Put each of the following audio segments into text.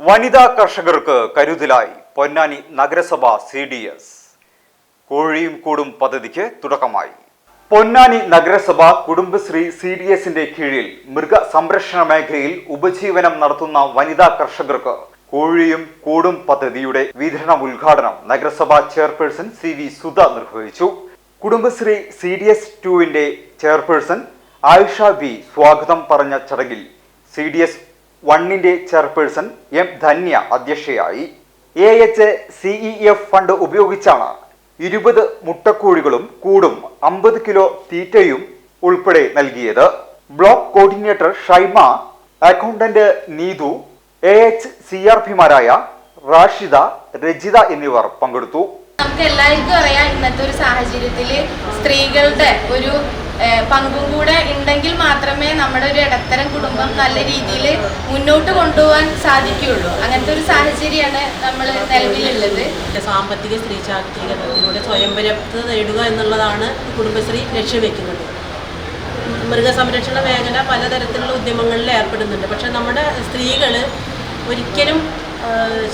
വനിതാ കർഷകർക്ക് കരുതലായി പൊന്നാനി നഗരസഭ സി ഡി എസ്. കോഴിയും കൂടും പദ്ധതിക്ക് തുടക്കമായി. പൊന്നാനി നഗരസഭ കുടുംബശ്രീ സി ഡി എസിന്റെ കീഴിൽ മൃഗ സംരക്ഷണ മേഖലയിൽ ഉപജീവനം നടത്തുന്ന വനിതാ കർഷകർക്ക് കോഴിയും കൂടും പദ്ധതിയുടെ വിതരണ ഉദ്ഘാടനം നഗരസഭാ ചെയർപേഴ്സൺ സി വി സുധ നിർവഹിച്ചു. കുടുംബശ്രീ സി ഡി എസ് ടുവിന്റെ ചെയർപേഴ്സൺ ആയിഷ ബി സ്വാഗതം പറഞ്ഞ ചടങ്ങിൽ സി ഡി എസ് വണ്ണിന്റെ ചെയർപേഴ്സൺ എം ധന്യ അധ്യക്ഷയായി. A H C E F fund ഉപയോഗിച്ചാണ് ഇരുപത് മുട്ടക്കോഴികളും കൂടും അമ്പത് കിലോ തീറ്റയും ഉൾപ്പെടെ നൽകിയത്. Block coordinator Shaima accountant Neethu A H C R പിമാരായ Rashida Rajitha എന്നിവർ പങ്കെടുത്തു. നമുക്ക് എല്ലാവർക്കും അറിയാം ഇന്നത്തെ ഒരു സാഹചര്യത്തിൽ സ്ത്രീകളുടെ ഒരു പങ്കും കൂടെ ഉണ്ടെങ്കിൽ മാത്രമേ നമ്മുടെ ഒരു ഇടത്തരം കുടുംബം നല്ല രീതിയിൽ മുന്നോട്ട് കൊണ്ടുപോകാൻ സാധിക്കുകയുള്ളൂ. അങ്ങനത്തെ ഒരു സാഹചര്യമാണ് നമ്മൾ നിലവിലുള്ളത്. സാമ്പത്തിക സ്ത്രീ ശാക്തീകരണത്തിലൂടെ സ്വയം പര്യാപ്തത നേടുക എന്നുള്ളതാണ് കുടുംബശ്രീ ലക്ഷ്യം വെക്കുന്നത്. മൃഗസംരക്ഷണ മേഖല പലതരത്തിലുള്ള ഉദ്യമങ്ങളിൽ ഏർപ്പെടുന്നുണ്ട്. പക്ഷെ നമ്മുടെ സ്ത്രീകൾ ഒരിക്കലും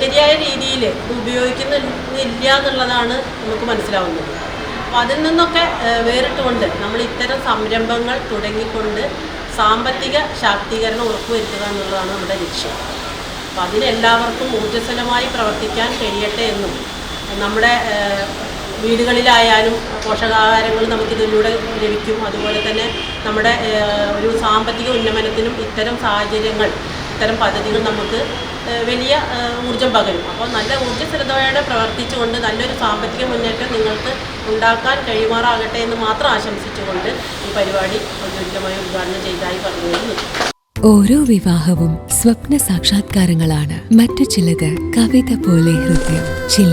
ശരിയായ രീതിയിൽ ഉപയോഗിക്കുന്നില്ല എന്നുള്ളതാണ് നമുക്ക് മനസ്സിലാവുന്നത്. അപ്പോൾ അതിൽ നിന്നൊക്കെ വേറിട്ടുകൊണ്ട് നമ്മൾ ഇത്തരം സംരംഭങ്ങൾ തുടങ്ങിക്കൊണ്ട് സാമ്പത്തിക ശാക്തീകരണം ഉറപ്പുവരുത്തുക എന്നുള്ളതാണ് നമ്മുടെ ലക്ഷ്യം. അപ്പം അതിനെല്ലാവർക്കും ഊർജസ്വലമായി പ്രവർത്തിക്കാൻ കഴിയട്ടെ എന്നും നമ്മുടെ വീടുകളിലായാലും പോഷകാഹാരങ്ങൾ നമുക്കിതിലൂടെ ലഭിക്കും. അതുപോലെ തന്നെ നമ്മുടെ ഒരു സാമ്പത്തിക ഉന്നമനത്തിനും ഇത്തരം സാഹചര്യങ്ങൾ ഇത്തരം പദ്ധതികൾ നമുക്ക് വലിയ ഊർജം പകരും. അപ്പോൾ നല്ല ഊർജസ്വലതയോടെ പ്രവർത്തിച്ചുകൊണ്ട് നല്ലൊരു സാമ്പത്തിക മുന്നേറ്റം നിങ്ങൾക്ക് ഉണ്ടാക്കാൻ കഴിയുമാറാകട്ടെ എന്ന് മാത്രം ആശംസിച്ചുകൊണ്ട് ഈ പരിപാടി ഔദ്യോഗികമായി ഉദ്ഘാടനം ചെയ്തതായി പറഞ്ഞു ഓരോ വിവാഹവും സ്വപ്ന സാക്ഷാത്കാരങ്ങളാണ്. മറ്റു ചിലത് കവിത പോലെ ഹൃദയം ചില